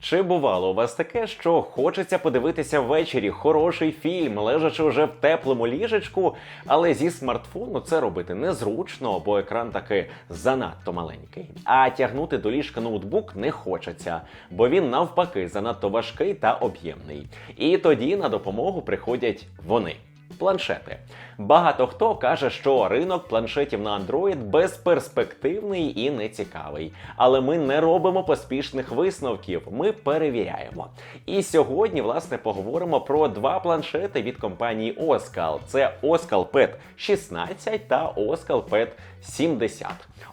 Чи бувало у вас таке, що хочеться подивитися ввечері хороший фільм, лежачи вже в теплому ліжечку, але зі смартфону це робити незручно, бо екран таки занадто маленький. А тягнути до ліжка ноутбук не хочеться, бо він навпаки занадто важкий та об'ємний. І тоді на допомогу приходять вони. Планшети. Багато хто каже, що ринок планшетів на Android безперспективний і нецікавий. Але ми не робимо поспішних висновків, ми перевіряємо. І сьогодні, власне, поговоримо про два планшети від компанії Oskal. Це Oskal Pad 16 та Oskal Pad 70.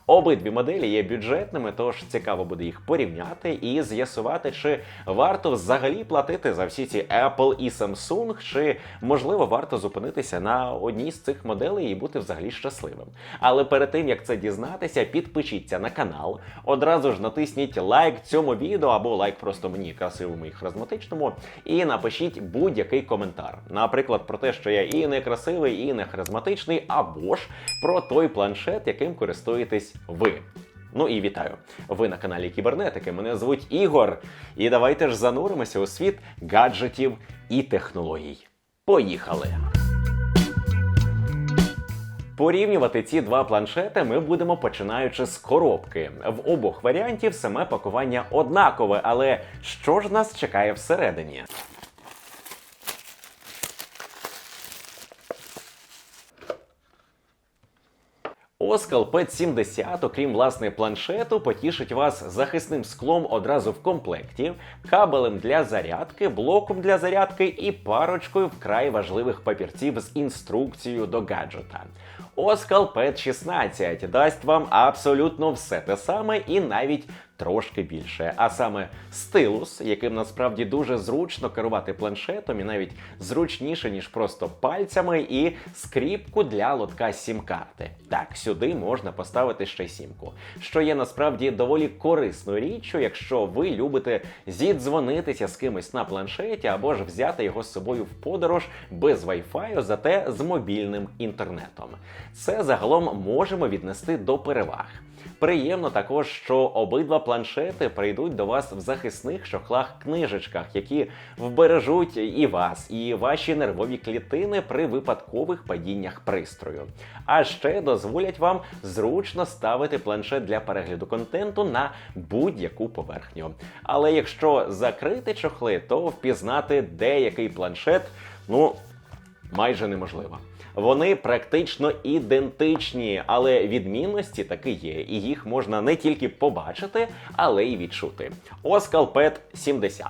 Обидві моделі є бюджетними, тож цікаво буде їх порівняти і з'ясувати, чи варто взагалі платити за всі ці Apple і Samsung, чи можливо варто зупинитися на одній з цих моделей і бути взагалі щасливим. Але перед тим як це дізнатися, підпишіться на канал. Одразу ж натисніть лайк цьому відео або лайк просто мені красивому і харизматичному, і напишіть будь-який коментар. Наприклад, про те, що я і не красивий, і не харизматичний, або ж про той планшет, яким користуєтесь ви. Ну і вітаю! Ви на каналі Кібернетики. Мене звуть Ігор. І давайте ж зануримося у світ гаджетів і технологій. Поїхали! Порівнювати ці два планшети ми будемо починаючи з коробки. В обох варіантів саме пакування однакове, але що ж нас чекає всередині? Oskal Pad 70, окрім власне планшету, потішить вас захисним склом одразу в комплекті, кабелем для зарядки, блоком для зарядки і парочкою вкрай важливих папірців з інструкцією до гаджета. Оскал p 16 дасть вам абсолютно все те саме і навіть трошки більше. А саме стилус, яким насправді дуже зручно керувати планшетом, і навіть зручніше, ніж просто пальцями, і скріпку для лотка сім-карти. Так, сюди можна поставити ще сімку, що є насправді доволі корисною річчю, якщо ви любите зідзвонитися з кимось на планшеті або ж взяти його з собою в подорож без Wi-Fi, зате з мобільним інтернетом. Це загалом можемо віднести до переваг. Приємно також, що обидва планшети прийдуть до вас в захисних чохлах-книжечках, які вбережуть і вас, і ваші нервові клітини при випадкових падіннях пристрою. А ще дозволять вам зручно ставити планшет для перегляду контенту на будь-яку поверхню. Але якщо закрити чохли, то впізнати деякий планшет, ну майже неможливо. Вони практично ідентичні, але відмінності таки є, і їх можна не тільки побачити, але й відчути. Оскал Пет 70.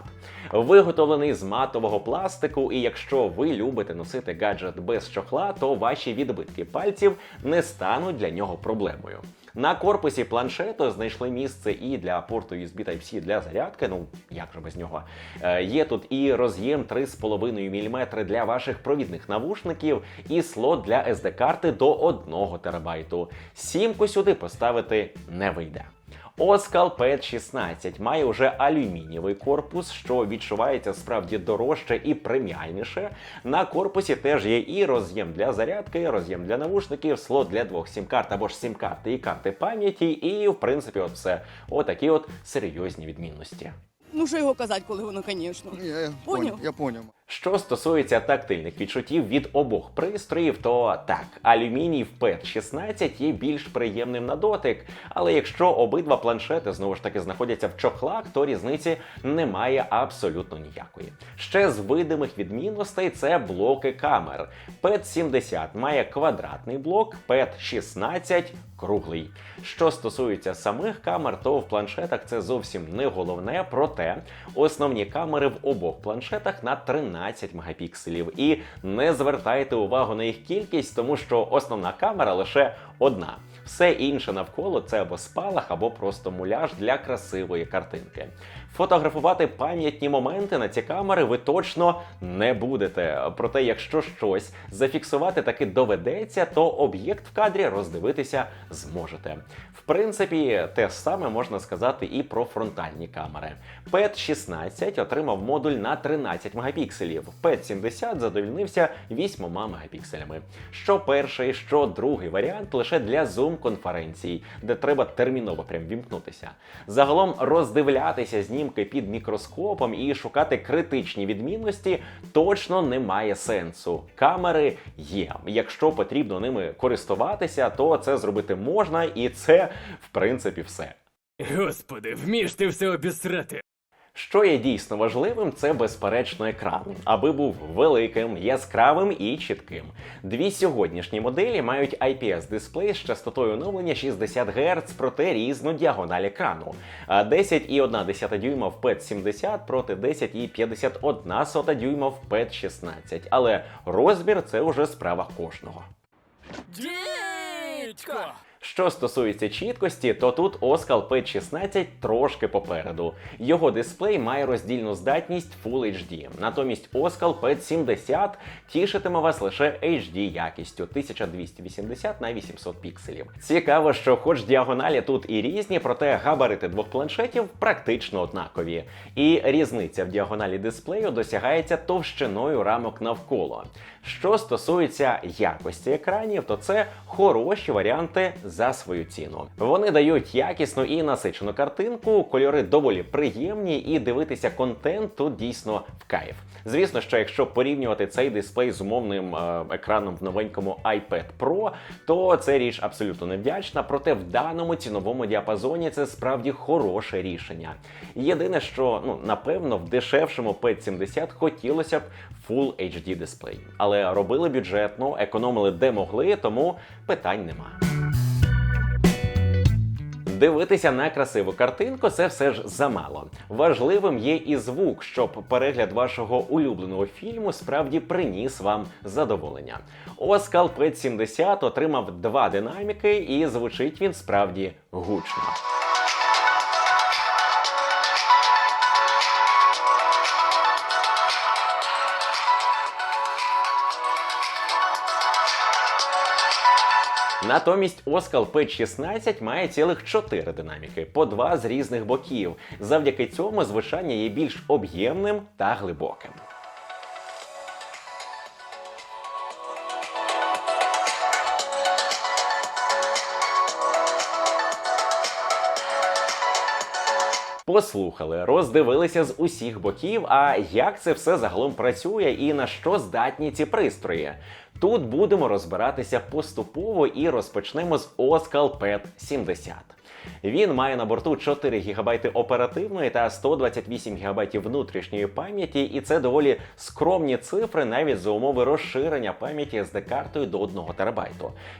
Виготовлений з матового пластику, і якщо ви любите носити гаджет без чохла, то ваші відбитки пальців не стануть для нього проблемою. На корпусі планшету знайшли місце і для порту USB Type-C для зарядки. Ну як же без нього? Е, є тут і роз'єм 3,5 мм для ваших провідних навушників, і слот для SD-карти до 1 терабайту. Сімку сюди поставити не вийде. Oskal Pad 16 має уже алюмінієвий корпус, що відчувається справді дорожче і преміальніше. На корпусі теж є і роз'єм для зарядки, і роз'єм для навушників, слот для двох сім-карт або ж сім-карти і карти пам'яті, і в принципі, от все. Отакі от серйозні відмінності. Ну, що його казати, коли воно, звісно. Я, я Поняв? Я понял. Що стосується тактильних відчуттів від обох пристроїв, то так, алюміній в PET 16 є більш приємним на дотик, але якщо обидва планшети знову ж таки знаходяться в чохлах, то різниці немає абсолютно ніякої. Ще з видимих відмінностей це блоки камер. PET 70 має квадратний блок, PET 16 круглий. Що стосується самих камер, то в планшетах це зовсім не головне, проте основні камери в обох планшетах на 13 мегапікселів. І не звертайте увагу на їх кількість, тому що основна камера лише одна. Все інше навколо це або спалах, або просто муляж для красивої картинки. Фотографувати пам'ятні моменти на ці камери ви точно не будете. Проте, якщо щось зафіксувати таки доведеться, то об'єкт в кадрі роздивитися зможете. В принципі, те саме можна сказати і про фронтальні камери. PET 16 отримав модуль на 13 мегапікселів. PET 70 задовільнився 8 мегапікселями. Що перший, що другий варіант лише для зум конференцій, де треба терміново прям вімкнутися. Загалом роздивлятися знімки знімки під мікроскопом і шукати критичні відмінності точно немає сенсу. Камери є. Якщо потрібно ними користуватися, то це зробити можна, і це в принципі все. Господи, вмієш ти все обісрати. Що є дійсно важливим, це безперечно екран, аби був великим, яскравим і чітким. Дві сьогоднішні моделі мають IPS-дисплей з частотою оновлення 60 Гц, проте різну діагональ екрану. А 10,1 дюйма в PET 70 проти 10,51 дюйма в PET 16. Але розмір це вже справа кожного. Дідько! Що стосується чіткості, то тут Oskal P16 трошки попереду. Його дисплей має роздільну здатність Full HD. Натомість Oskal P70 тішитиме вас лише HD якістю 1280 на 800 пікселів. Цікаво, що хоч діагоналі тут і різні, проте габарити двох планшетів практично однакові. І різниця в діагоналі дисплею досягається товщиною рамок навколо. Що стосується якості екранів, то це хороші варіанти за свою ціну. Вони дають якісну і насичену картинку, кольори доволі приємні, і дивитися контент тут дійсно в кайф. Звісно, що якщо порівнювати цей дисплей з умовним е, екраном в новенькому iPad Pro, то це річ абсолютно невдячна. Проте в даному ціновому діапазоні це справді хороше рішення. Єдине, що ну напевно в дешевшому P70 хотілося б Full HD дисплей, але робили бюджетно, економили де могли, тому питань нема. Дивитися на красиву картинку це все ж замало. Важливим є і звук, щоб перегляд вашого улюбленого фільму справді приніс вам задоволення. Оскал P70 отримав два динаміки, і звучить він справді гучно. Натомість Oskal P16 має цілих 4 динаміки, по два з різних боків. Завдяки цьому звучання є більш об'ємним та глибоким. Послухали, роздивилися з усіх боків. А як це все загалом працює і на що здатні ці пристрої? Тут будемо розбиратися поступово і розпочнемо з Оскал PET 70. Він має на борту 4 ГБ оперативної та 128 ГБ внутрішньої пам'яті, і це доволі скромні цифри навіть за умови розширення пам'яті sd картою до 1 ТБ.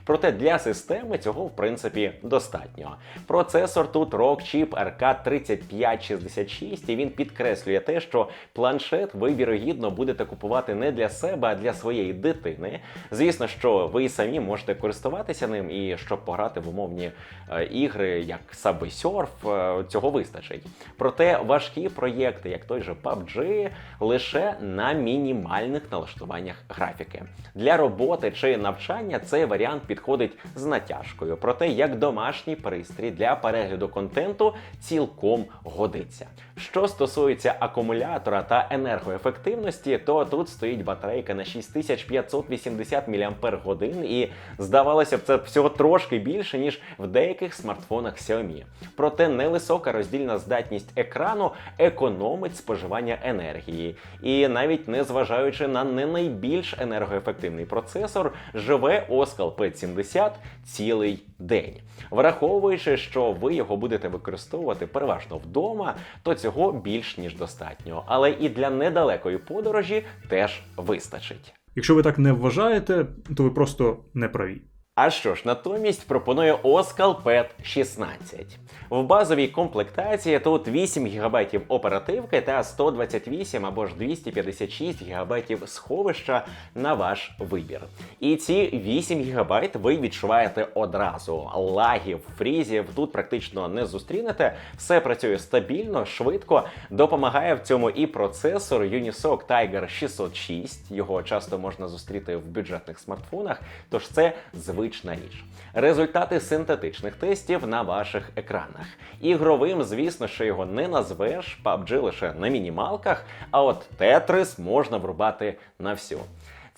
Проте для системи цього в принципі достатньо. Процесор тут Rockchip RK3566, і він підкреслює те, що планшет ви вірогідно будете купувати не для себе, а для своєї дитини. Звісно, що ви самі можете користуватися ним, і щоб пограти в умовні е, ігри, як Subway е, цього вистачить. Проте важкі проєкти, як той же PUBG, лише на мінімальних налаштуваннях графіки. Для роботи чи навчання цей варіант підходить з натяжкою. Проте як домашній пристрій для перегляду контенту цілком годиться. Що стосується акумулятора та енергоефективності, то тут стоїть батарейка на 6580 мАч, і здавалося б, це всього трошки більше, ніж в деяких смартфонах Xiaomi. Проте невисока роздільна здатність екрану економить споживання енергії. І навіть не зважаючи на не найбільш енергоефективний процесор, живе Oskal P70 цілий день. Враховуючи, що ви його будете використовувати переважно вдома, то цього більш ніж достатньо. Але і для недалекої подорожі теж вистачить. Якщо ви так не вважаєте, то ви просто не праві. А що ж, натомість пропонує Oskal PET 16. В базовій комплектації тут 8 ГБ оперативки та 128 або ж 256 ГБ сховища на ваш вибір. І ці 8 ГБ ви відчуваєте одразу. Лагів, фрізів тут практично не зустрінете. Все працює стабільно, швидко. Допомагає в цьому і процесор Unisoc Tiger 606. Його часто можна зустріти в бюджетних смартфонах, тож це звична річ. Результати синтетичних тестів на ваших екранах. Ігровим, звісно, що його не назвеш, PUBG лише на мінімалках, а от Tetris можна врубати на всю.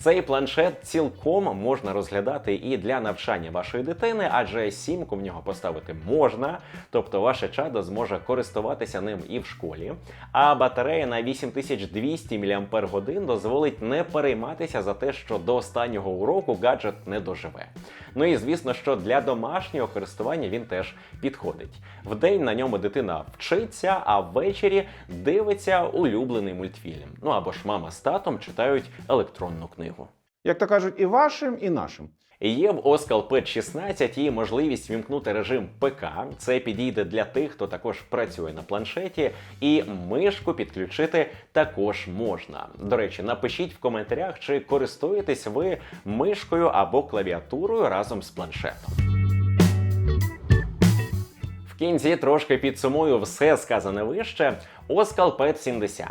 Цей планшет цілком можна розглядати і для навчання вашої дитини, адже сімку в нього поставити можна, тобто ваше чадо зможе користуватися ним і в школі. А батарея на 8200 мАч дозволить не перейматися за те, що до останнього уроку гаджет не доживе. Ну і звісно, що для домашнього користування він теж підходить. Вдень на ньому дитина вчиться, а ввечері дивиться улюблений мультфільм. Ну або ж мама з татом читають електронну книгу. Як то кажуть, і вашим, і нашим. Є в Oskal Pad 16 і можливість вімкнути режим ПК. Це підійде для тих, хто також працює на планшеті, і мишку підключити також можна. До речі, напишіть в коментарях, чи користуєтесь ви мишкою або клавіатурою разом з планшетом. В кінці трошки підсумую все сказане вище. Oskal Pad 70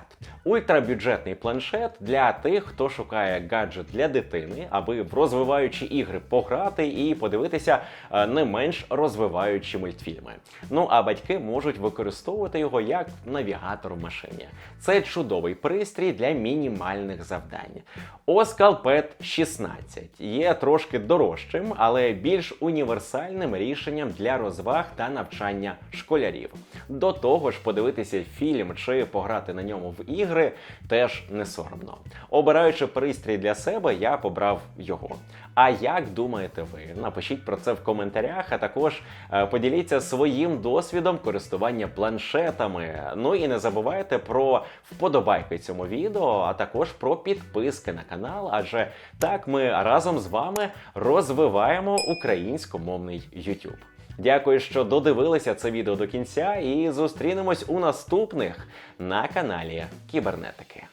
ультрабюджетний планшет для тих, хто шукає гаджет для дитини, аби в розвиваючі ігри пограти і подивитися е, не менш розвиваючі мультфільми. Ну а батьки можуть використовувати його як навігатор в машині. Це чудовий пристрій для мінімальних завдань. Oskal Pad 16 є трошки дорожчим, але більш універсальним рішенням для розваг та навчання школярів. До того ж, подивитися фільм чи пограти на ньому в ігри теж не соромно. Обираючи пристрій для себе, я побрав його. А як думаєте ви? Напишіть про це в коментарях, а також е, поділіться своїм досвідом користування планшетами. Ну і не забувайте про вподобайки цьому відео, а також про підписки на канал, адже так ми разом з вами розвиваємо українськомовний YouTube. Дякую, що додивилися це відео до кінця, і зустрінемось у наступних на каналі Кібернетики.